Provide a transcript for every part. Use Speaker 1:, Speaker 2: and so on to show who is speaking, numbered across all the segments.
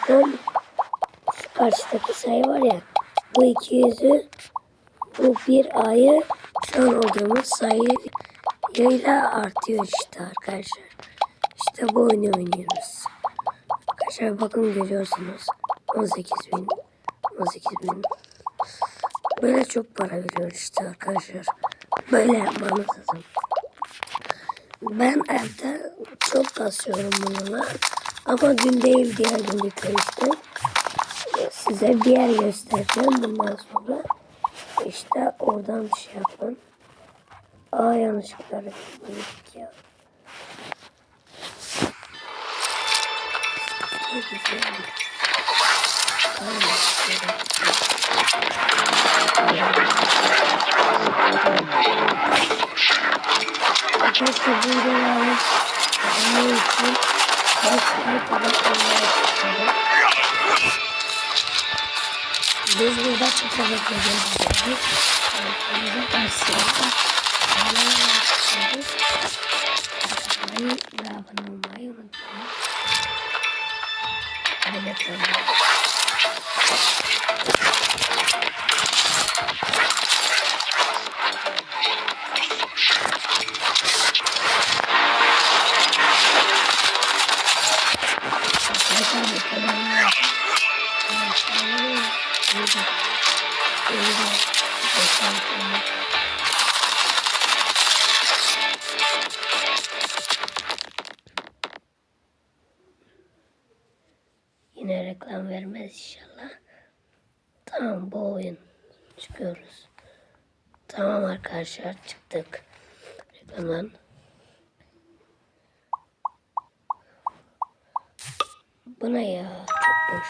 Speaker 1: bakın şu karşıdaki sayı var ya bu 200'ü bu bir ayı şu an olduğumuz sayıyla artıyor işte arkadaşlar. İşte bu oyunu oynuyoruz. Arkadaşlar bakın görüyorsunuz. 18 bin. 18 bin. Böyle çok para veriyor işte arkadaşlar. Böyle yapmamız lazım. Ben evde çok kasıyorum bununla. Ama dün değil diğer gün yıkamıştım. Size bir yer göstereceğim bundan sonra. İşte oradan şey yapın. Aa yanlışlıkla yapmadık ya. Ne güzel. Arkadaşlar bu videoları ne için başka kadar istiyorum. Biz burada çıkarak yapıyoruz. Bizim karşısında kanalına yapıyoruz. Ve abone olmayı unutmayın. Hadi bakalım. Reklam vermez inşallah. Tamam bu oyun. Çıkıyoruz. Tamam arkadaşlar çıktık. Reklamdan. Bu ne ya? Çok boş.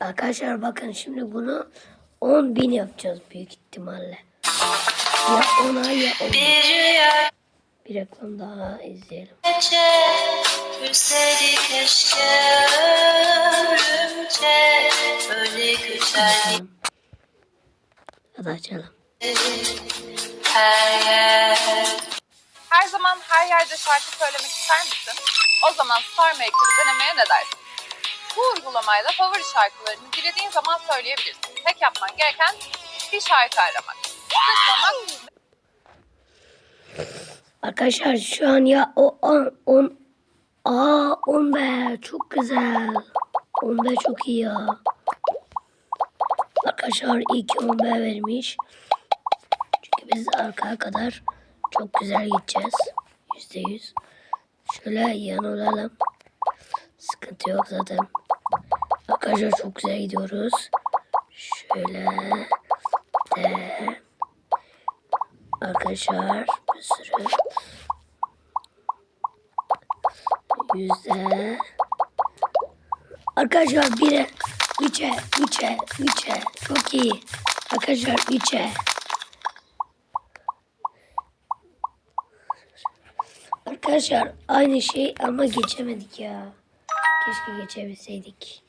Speaker 1: Arkadaşlar bakın şimdi bunu 10 bin yapacağız büyük ihtimalle. Ya ona ya ona. Bir reklam daha izleyelim.
Speaker 2: Gülseydi keşke ölümce Öyle güzel
Speaker 1: Hadi açalım.
Speaker 2: her yer
Speaker 3: Her zaman her yerde şarkı söylemek ister misin? O zaman Star Maker'ı denemeye ne dersin? Bu uygulamayla favori şarkılarını dilediğin zaman söyleyebilirsin. Tek yapman gereken bir şarkı aramak. Tıklamak
Speaker 1: Arkadaşlar şu an ya o 10 10 Aa 10 be çok güzel. 10 be çok iyi ya. Arkadaşlar iyi ki 10 be vermiş. Çünkü biz arkaya kadar çok güzel gideceğiz. Yüzde yüz. Şöyle yan olalım. Sıkıntı yok zaten. Arkadaşlar çok güzel gidiyoruz. Şöyle de arkadaşlar bir sürü yüzde arkadaşlar bire üçe üçe üçe. Çok iyi. Arkadaşlar üçe. Arkadaşlar aynı şey ama geçemedik ya. Keşke geçebilseydik.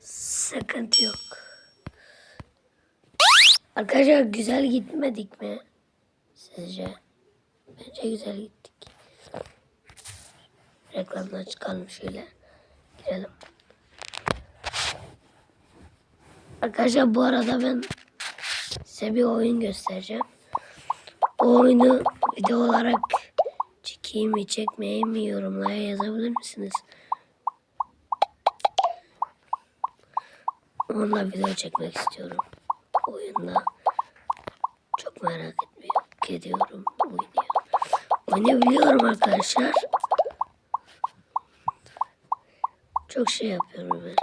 Speaker 1: Sıkıntı yok. Arkadaşlar güzel gitmedik mi? Sizce? Bence güzel gittik. Reklamdan çıkalım şöyle. Girelim. Arkadaşlar bu arada ben size bir oyun göstereceğim. O oyunu video olarak çekeyim mi çekmeyeyim mi yorumlara yazabilir misiniz? Onunla video çekmek istiyorum oyunda. Çok merak etmiyorum. Ediyorum oynuyor. Oynayabiliyorum arkadaşlar. Çok şey yapıyorum ben.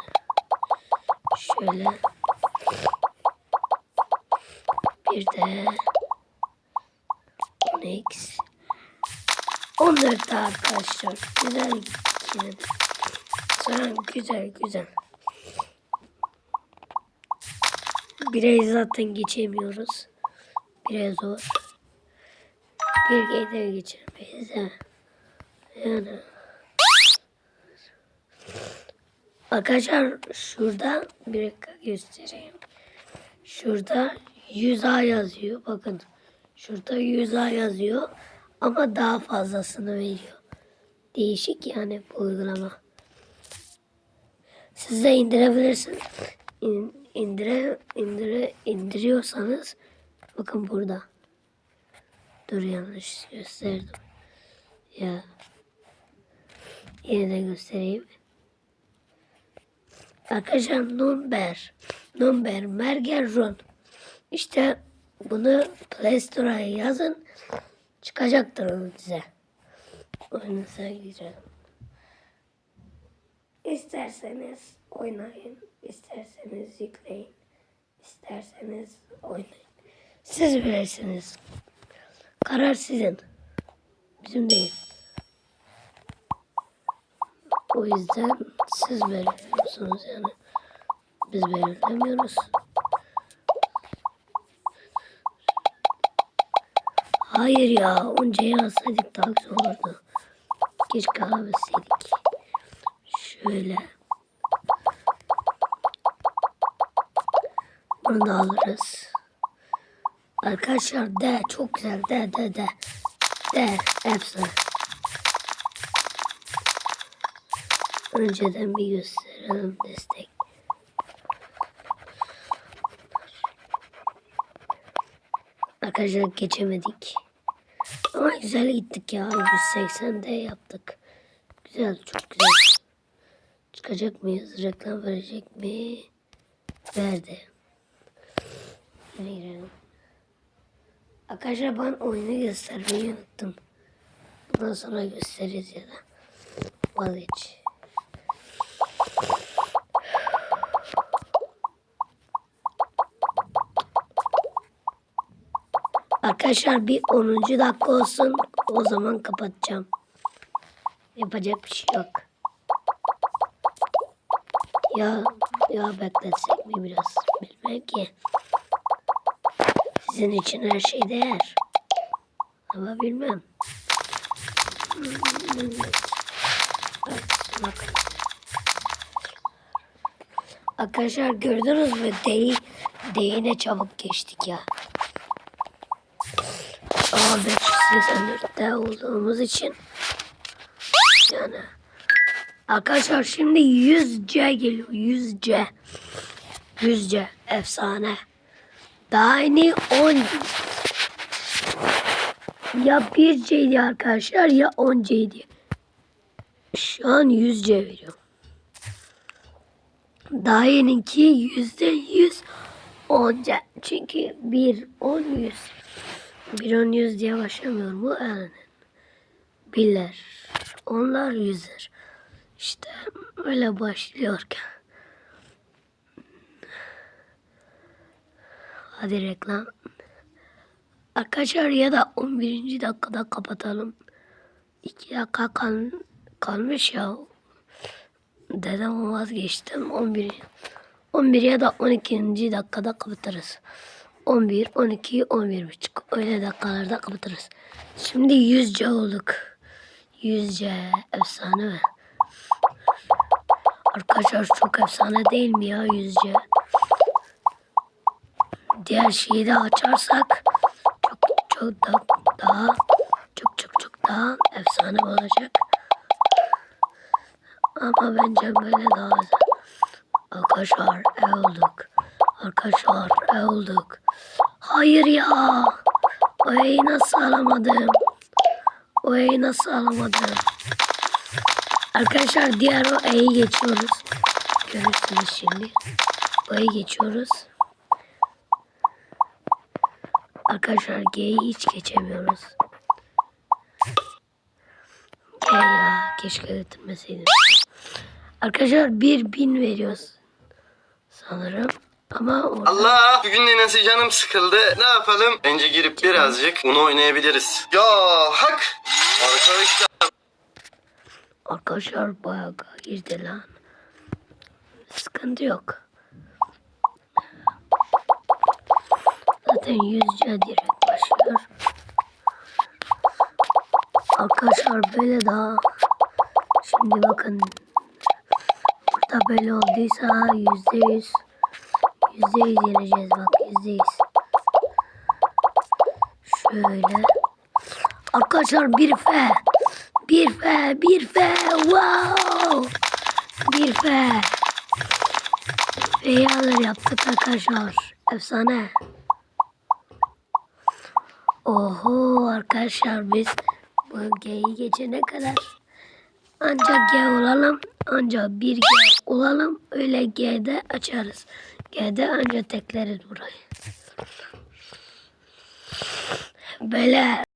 Speaker 1: Şöyle. Bir de 10x 14 daha arkadaşlar. Güzel de. Tamam, güzel güzel. Bireyi zaten geçemiyoruz. Biraz zor. Bir geyde geçemeyiz ha. Yani. Arkadaşlar şurada bir dakika göstereyim. Şurada 100A yazıyor. Bakın. Şurada 100A yazıyor. Ama daha fazlasını veriyor. Değişik yani bu uygulama. Siz de indirebilirsiniz. İn, indire, indire, indiriyorsanız bakın burada. Dur yanlış gösterdim. Ya. Yine de göstereyim. Arkadaşlar number. Number Mergerun. İşte bunu Play Store'a yazın. Çıkacaktır onun size. Oyunuza girelim. İsterseniz oynayın. isterseniz yükleyin. isterseniz oynayın. Siz bilirsiniz. Karar sizin. Bizim değil. O yüzden siz belirliyorsunuz yani. Biz belirlemiyoruz. Hayır ya, oncayı alsaydık daha güzel olurdu. Keşke alabilseydik. Şöyle. Bunu da alırız. Arkadaşlar de çok güzel de de de. De hepsi. Önceden bir gösterelim destek. Arkadaşlar geçemedik. Ama güzel gittik ya. 180 de yaptık. Güzel çok güzel. Çıkacak mıyız? Reklam verecek mi? Verdi. Yine girelim. Arkadaşlar ben oyunu göstermeyi unuttum. Bundan sonra gösteririz ya da. Vazgeç. Arkadaşlar bir 10. dakika olsun. O zaman kapatacağım. Yapacak bir şey yok. Ya ya bekletsek mi biraz? Bilmem ki. Sizin için her şey değer. Ama bilmem. Arkadaşlar gördünüz mü? Deyi, deyine çabuk geçtik ya. Ama 584'te olduğumuz için. Yani arkadaşlar şimdi 100C geliyor 100C 100C efsane. Daha yeni 10 ya 1C'ydi arkadaşlar ya 10C'ydi şu an 100C veriyor daha yeninki yüzde yüz 10C çünkü 1 10 100 bir on yüz diye başlamıyor mu? Yani. Biller. Onlar yüzer. İşte öyle başlıyorken. Hadi reklam. Arkadaşlar ya da 11. dakikada kapatalım. 2 dakika kal kalmış ya. Dedem vazgeçtim. 11 11 ya da 12. dakikada kapatırız. 11, 12, 11 buçuk. Öyle dakikalarda kapatırız. Şimdi 100C olduk. 100C efsane mi? Arkadaşlar çok efsane değil mi ya 100C? Diğer şeyi de açarsak çok çok da, daha çok çok çok daha efsane olacak. Ama bence böyle daha güzel. Arkadaşlar ev olduk. Arkadaşlar olduk. Hayır ya. O E'yi nasıl alamadım? O E'yi nasıl alamadım? Arkadaşlar diğer o E'yi geçiyoruz. Görürsünüz şimdi. O E'yi geçiyoruz. Arkadaşlar G'yi hiç geçemiyoruz. G ya. Keşke götürmeseydim. Arkadaşlar bir bin veriyoruz. Sanırım. Ama orada...
Speaker 4: Allah bugün de nasıl canım sıkıldı. Ne yapalım? Bence girip birazcık bunu oynayabiliriz. Ya hak. Arkadaşlar.
Speaker 1: Arkadaşlar bayağı girdi lan. Sıkıntı yok. Zaten yüzce direkt başlıyor. Arkadaşlar böyle daha şimdi bakın burada böyle olduysa yüzde yüz yüzde yüz yeneceğiz bak yüzde yüz. Şöyle. Arkadaşlar Arkadaşlar bir fe. Bir fe, bir fe. Wow. Bir fe. Feyi alır yaptık arkadaşlar. Efsane. Oho arkadaşlar biz bu G'yi geçene kadar ancak G olalım. Ancak bir G olalım. Öyle G'de açarız. G'de ancak tekleriz burayı. Böyle